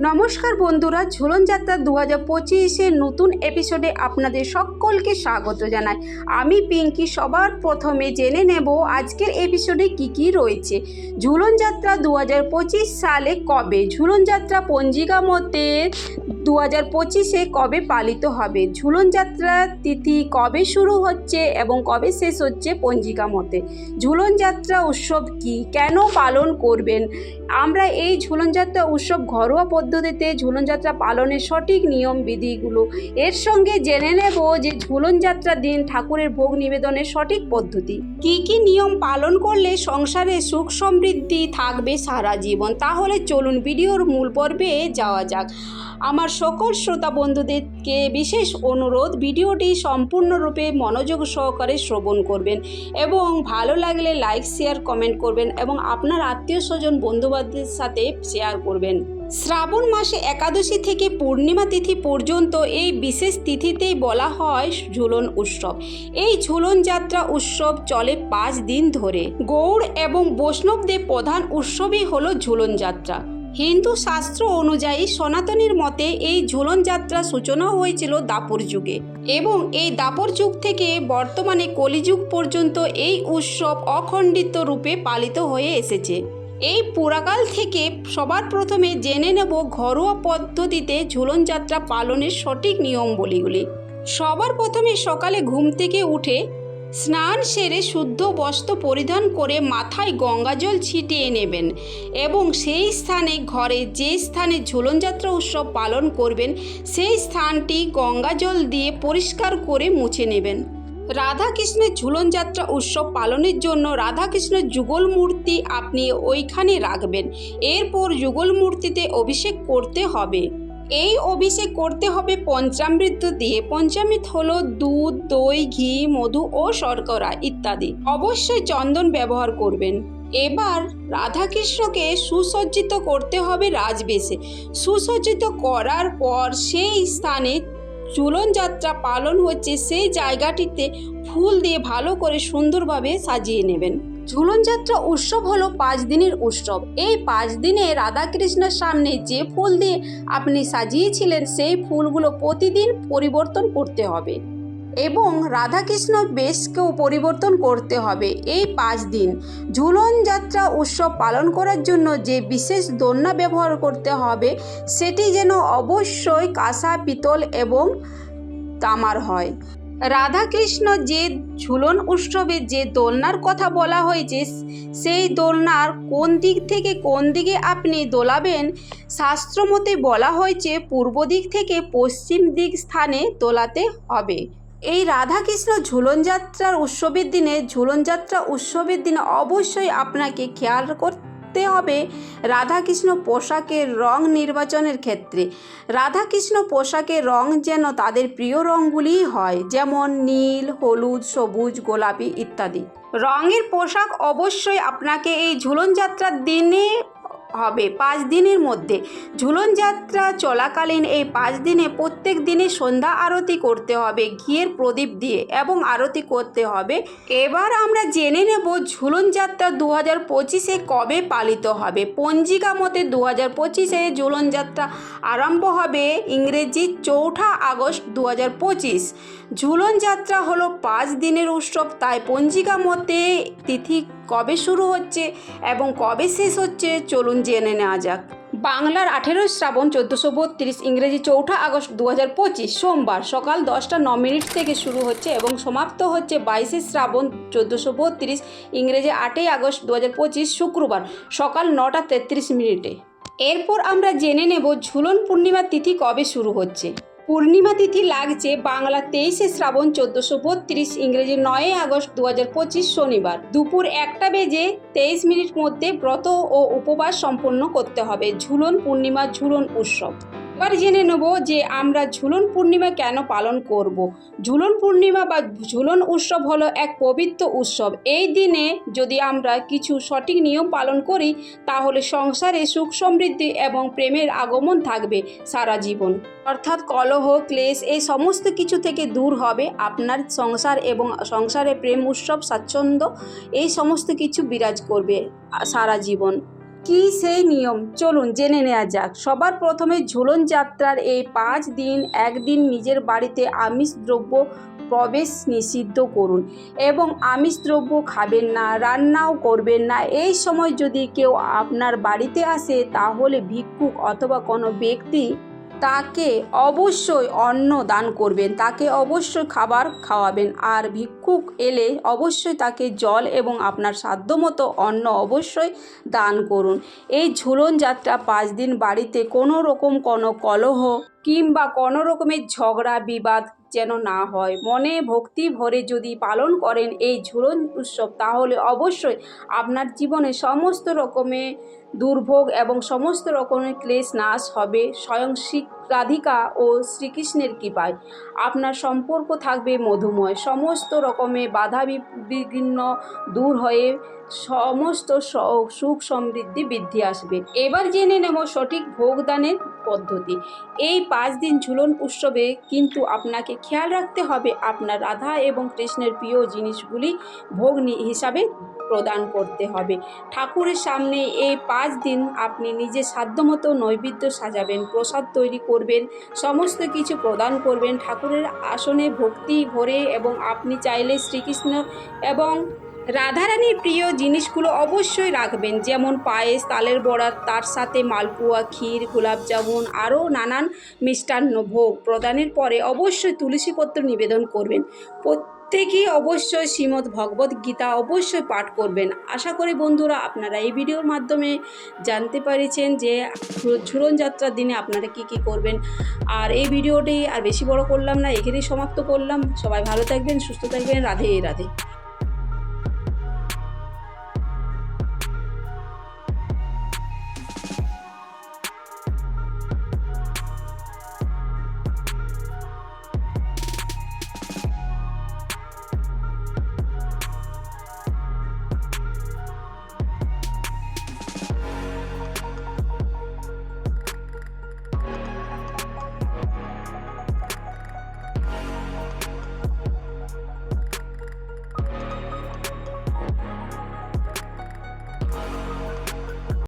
নমস্কার বন্ধুরা, ঝুলন যাত্রা দু হাজার পঁচিশের নতুন এপিসোডে আপনাদের সকলকে স্বাগত জানাই। আমি পিঙ্কি, সবার প্রথমে জেনে নেব আজকের এপিসোডে কি কি রয়েছে। ঝুলন যাত্রা দু হাজার পঁচিশ সালে কবে? ঝুলন যাত্রা পঞ্জিকা মতে দু হাজার পঁচিশে কবে পালিত হবে? ঝুলন যাত্রার তিথি কবে শুরু হচ্ছে এবং কবে শেষ হচ্ছে পঞ্জিকা মতে? ঝুলন যাত্রা উৎসব কি? কেন পালন করবেন? আমরা এই ঝুলন যাত্রা উৎসব ঘরোয়া পদ্ধতিতে ঝুলন যাত্রা পালনের সঠিক নিয়ম, বিধিগুলো এর সঙ্গে জেনে নেব যে ঝুলন যাত্রার দিন ঠাকুরের ভোগ নিবেদনের সঠিক পদ্ধতি। কি কি নিয়ম পালন করলে সংসারে সুখ সমৃদ্ধি থাকবে সারা জীবন? তাহলে চলুন ভিডিওর মূল পর্বে যাওয়া যাক। আমার সকল শ্রোতা বন্ধুদেরকে বিশেষ অনুরোধ, ভিডিওটি সম্পূর্ণরূপে মনোযোগ সহকারে শ্রবণ করবেন এবং ভালো লাগলে লাইক, শেয়ার, কমেন্ট করবেন এবং আপনার আত্মীয় স্বজন বন্ধুবান্ধবের সাথে শেয়ার করবেন। শ্রাবণ মাসে একাদশী থেকে পূর্ণিমা তিথি পর্যন্ত এই বিশেষ তিথিতেই বলা হয় ঝুলন উৎসব। এই ঝুলন যাত্রা উৎসব চলে পাঁচ দিন ধরে। গৌড় এবং বৈষ্ণবদের প্রধান উৎসবই হলো ঝুলন যাত্রা। হিন্দু শাস্ত্র অনুযায়ী সনাতনীর মতে এই ঝুলন যাত্রা সূচনা হয়েছিল দাপর যুগে এবং এই দাপর যুগ থেকে বর্তমানে কলিযুগ পর্যন্ত এই উৎসব অখণ্ডিত রূপে পালিত হয়ে এসেছে। এই পুরাকাল থেকে সবার প্রথমে জেনে নেব ঘরোয়া পদ্ধতিতে ঝুলন যাত্রা পালনের সঠিক নিয়মবলিগুলি। সবার প্রথমে সকালে ঘুম থেকে উঠে স্নান সেরে শুদ্ধ বস্ত্র পরিধান করে মাথায় গঙ্গাজল ছিটিয়ে নেবেন এবং সেই স্থানে ঘরে যে স্থানে ঝুলনযাত্রা উৎসব পালন করবেন, সেই স্থানটি গঙ্গাজল দিয়ে পরিষ্কার করে মুছে নেবেন। রাধাকৃষ্ণের ঝুলন যাত্রা উৎসব পালনের জন্য রাধাকৃষ্ণের যুগল মূর্তি আপনি ওইখানে রাখবেন। এরপর যুগল মূর্তিতে অভিষেক করতে হবে। এই অভিষেক করতে হবে পঞ্চামৃত দিয়ে। পঞ্চামৃত হলো দুধ, দই, ঘি, মধু ও শর্করা ইত্যাদি। অবশ্যই চন্দন ব্যবহার করবেন। এবার রাধাকৃষ্ণকে সুসজ্জিত করতে হবে রাজবেশে। সুসজ্জিত করার পর সেই স্থানে চুলন যাত্রা পালন হচ্ছে। সেই জায়গাটিতে ফুল দিয়ে ভালো করে সুন্দরভাবে সাজিয়ে নেবেন। ঝুলন যাত্রা উৎসব হলো পাঁচ দিনের উৎসব। এই পাঁচ দিনে রাধাকৃষ্ণের সামনে যে ফুল দিয়ে আপনি সাজিয়েছিলেন, সেই ফুলগুলো প্রতিদিন পরিবর্তন করতে হবে এবং রাধাকৃষ্ণ বেশকেও পরিবর্তন করতে হবে এই পাঁচ দিন। ঝুলন যাত্রা উৎসব পালন করার জন্য যে বিশেষ দোলনা ব্যবহার করতে হবে, সেটি যেন অবশ্যই কাঁসা, পিতল এবং তামার হয়। রাধাকৃষ্ণ যে ঝুলন উৎসবে যে দোলনার কথা বলা হয়েছে, সেই দোলনার কোন দিক থেকে কোন দিকে আপনি দোলাবেন? শাস্ত্রমতে বলা হয়েছে, পূর্ব দিক থেকে পশ্চিম দিক স্থানে দোলাতে হবে। এই রাধাকৃষ্ণ ঝুলন যাত্রার উৎসবের দিনে, ঝুলন যাত্রা উৎসবের দিনে অবশ্যই আপনাকে খেয়াল করতে হবে। রাধাকৃষ্ণ পোশাকের রং নির্বাচনের ক্ষেত্রে। রাধাকৃষ্ণ পোশাকের রং যেন তাদের প্রিয় রঙগুলিই হয়, যেমন নীল, হলুদ, সবুজ, গোলাপি ইত্যাদি। রঙের পোশাক অবশ্যই আপনাকে এই ঝুলন যাত্রার দিনে হবে। পাঁচ দিনের মধ্যে। ঝুলন যাত্রা চলাকালীন এই পাঁচ দিনে প্রত্যেক দিনে সন্ধ্যা আরতি করতে হবে, ঘিয়ের প্রদীপ দিয়ে এবং আরতি করতে হবে। এবার আমরা জেনে নেব ঝুলন যাত্রা দু হাজার পঁচিশে কবে পালিত হবে। পঞ্জিকা মতে দু হাজার পঁচিশে ঝুলন যাত্রা আরম্ভ হবে ইংরেজি চৌঠা আগস্ট দু হাজার পঁচিশ। ঝুলন যাত্রা হলো পাঁচ দিনের উৎসব, তাই পঞ্জিকা মতে তিথি কবে শুরু হচ্ছে এবং কবে শেষ হচ্ছে চলুন জেনে নেওয়া যাক। বাংলার আঠেরোই শ্রাবণ চোদ্দোশো বত্রিশ ইংরেজি চৌঠা আগস্ট দু হাজার পঁচিশ সোমবার সকাল দশটা ন মিনিট থেকে শুরু হচ্ছে এবং সমাপ্ত হচ্ছে বাইশে শ্রাবণ চোদ্দোশো বত্রিশ ইংরেজি আটই আগস্ট দু হাজার পঁচিশ শুক্রবার সকাল নটা তেত্রিশ মিনিটে। এরপর আমরা জেনে নেব ঝুলন পূর্ণিমার তিথি কবে শুরু হচ্ছে। পূর্ণিমা তিথি লাগছে বাংলা তেইশে শ্রাবণ চোদ্দশো বত্রিশ, ইংরেজি নয় আগস্ট দু হাজার পঁচিশ শনিবার। দুপুর একটা বেজে তেইশ মিনিট মধ্যে ব্রত ও উপবাস সম্পন্ন করতে হবে। ঝুলন পূর্ণিমা ঝুলন উৎসব। এবার জেনে নেব যে আমরা ঝুলন পূর্ণিমা কেন পালন করব। ঝুলন পূর্ণিমা বা ঝুলন উৎসব হলো এক পবিত্র উৎসব। এই দিনে যদি আমরা কিছু সঠিক নিয়ম পালন করি, তাহলে সংসারে সুখ সমৃদ্ধি এবং প্রেমের আগমন থাকবে সারা জীবন। অর্থাৎ কলহ, ক্লেশ, এই সমস্ত কিছু থেকে দূর হবে আপনার সংসার এবং সংসারে প্রেম, উৎসব, স্বাচ্ছন্দ্য, এই সমস্ত কিছু বিরাজ করবে সারা জীবন। কি সেই নিয়ম? চলুন জেনে নেওয়া যাক। সবার প্রথমে ঝুলন যাত্রার এই পাঁচ দিন, একদিন নিজের বাড়িতে আমিষ দ্রব্য প্রবেশ নিষিদ্ধ করুন এবং আমিষ দ্রব্য খাবেন না, রান্নাও করবেন না। এই সময় যদি কেউ আপনার বাড়িতে আসে, তাহলে ভিক্ষুক অথবা কোনো ব্যক্তি তাকে অবশ্যই অন্ন দান করবেন, তাকে অবশ্যই খাবার খাওয়াবেন। আর ভিক্ষুক এলে অবশ্যই তাকে জল এবং আপনার সাধ্যমতো অন্ন অবশ্যই দান করুন। এই ঝুলন যাত্রা পাঁচ দিন বাড়িতে কোনো রকম কোনো কলহ কিংবা কোনো রকমের ঝগড়া, বিবাদ যেন না হয়। মনে ভক্তি ভরে যদি পালন করেন এই ঝুলন উৎসব, তাহলে অবশ্যই আপনার জীবনে সমস্ত রকমের দুর্ভোগ এবং সমস্ত রকমের ক্লেশ নাশ হবে। স্বয়ং শ্রী রাধিকা ও শ্রীকৃষ্ণের কৃপায় আপনার সম্পর্ক থাকবে মধুময়। সমস্ত রকমের বাধা বিঘ্ন দূর হয়ে সমস্ত সুখ সমৃদ্ধি বৃদ্ধি আসবে। এবার জেনে নেব সঠিক ভোগদানের পদ্ধতি। এই পাঁচ দিন ঝুলন উৎসবে কিন্তু আপনাকে খেয়াল রাখতে হবে আপনার রাধা এবং কৃষ্ণের প্রিয় জিনিসগুলি ভোগ হিসাবে প্রদান করতে হবে। ঠাকুরের সামনে এই পাঁচ দিন আপনি নিজের সাধ্যমতো নৈবেদ্য সাজাবেন, প্রসাদ তৈরি করবেন, সমস্ত কিছু প্রদান করবেন। ঠাকুরের আসনে ভক্তি ভরে এবং আপনি চাইলে শ্রীকৃষ্ণ এবং রাধারানীর প্রিয় জিনিসগুলো অবশ্যই রাখবেন, যেমন পায়েস, তালের বড়া, তার সাথে মালপোয়া, ক্ষীর, গোলাপজামুন, আরও নানান মিষ্টান্ন ভোগ প্রদানের পরে অবশ্যই তুলসীপত্র নিবেদন করবেন। প্রত্যেকেই অবশ্যই শ্রীমদ্ ভগবত গীতা অবশ্যই পাঠ করবেন। আশা করি বন্ধুরা আপনারা এই ভিডিওর মাধ্যমে জানতে পেরেছেন যে ঝুলন যাত্রার দিনে আপনারা কি কি করবেন। আর এই ভিডিওটি আর বেশি বড় করলাম না, এখানেই সমাপ্ত করলাম। সবাই ভালো থাকবেন, সুস্থ থাকবেন। রাধে রাধে।